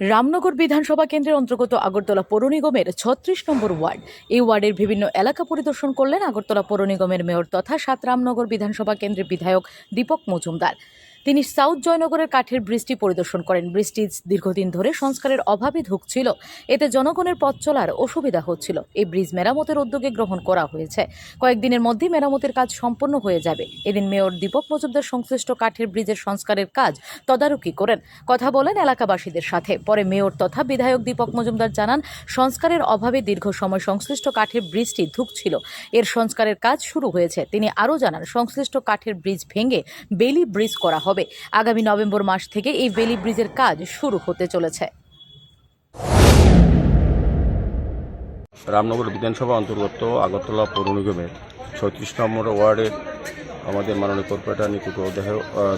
রামনগর বিধানসভা কেন্দ্রের অন্তর্গত আগরতলা পৌর নিগমের ছত্রিশ নম্বর ওয়ার্ড। এই ওয়ার্ডের বিভিন্ন এলাকা পরিদর্শন করলেন আগরতলা পৌর নিগমের মেয়র তথা সাত রামনগর বিধানসভা কেন্দ্রের বিধায়ক দীপক মজুমদার। তিনি সাউথ জয়নগরের কাঠের বৃষ্টি পরিদর্শন করেন। বৃষ্টি দীর্ঘদিন ধরে সংস্কারের অভাবে ধুকছিল। এতে জনগণের পথ চলার অসুবিধা হচ্ছিল। এই ব্রিজ মেরামতের উদ্যোগে গ্রহণ করা হয়েছে। কয়েকদিনের মধ্যেই মেরামতের কাজ সম্পন্ন হয়ে যাবে। এদিন মেয়র দীপক মজুমদার সংশ্লিষ্ট কাঠের ব্রিজের সংস্কারের কাজ তদারকি করেন। কথা বলেন এলাকাবাসীদের সাথে। পরে মেয়র তথা বিধায়ক দীপক মজুমদার জানান, সংস্কারের অভাবে দীর্ঘ সময় সংশ্লিষ্ট কাঠের ব্রিজটি ধুকছিল। এর সংস্কারের কাজ শুরু হয়েছে। তিনি আরও জানান, সংশ্লিষ্ট কাঠের ব্রিজ ভেঙে বেলি ব্রিজ করা হবে। আগামী নভেম্বর মাস থেকে এই বেলি ব্রিজের কাজ শুরু হতে চলেছে। রামনগর বিধানসভা অন্তর্গত আগরতলা পৌর নিগমের ছত্রিশ নম্বর ওয়ার্ডের আমাদের মাননীয় কর্পোরেটর নিকুট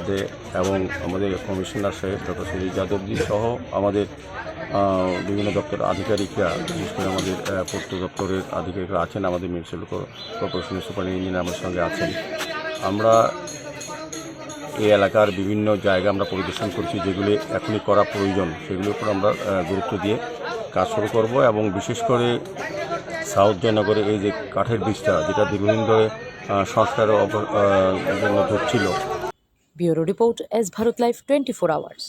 দে এবং আমাদের কমিশনার সাহেব ডক্টর সুজিত যাদবজি সহ আমাদের বিভিন্ন দপ্তর আধিকারিকরা, বিশেষ করে আমাদের পূর্ত দপ্তরের আধিকারিকরা আছেন, আমাদের মিউনিসিপ্যাল কর্পোরেশনের সুপার ইঞ্জিনিয়ার আমার সঙ্গে আছেন। আমরা এই এলাকার বিভিন্ন জায়গা আমরা পরিদর্শন করছি যেগুলি এখনই করা প্রয়োজন। সেগুলোর উপর আমরা গুরুত্ব দিয়ে কাজ শুরু করব এবং বিশেষ করে সাউথ জয়নগরে এই যে কাঠের বীজটা, যেটা দীর্ঘদিন ধরে সংস্কারের জন্য ধরছিল। Bureau report S Bharat life twenty four hours.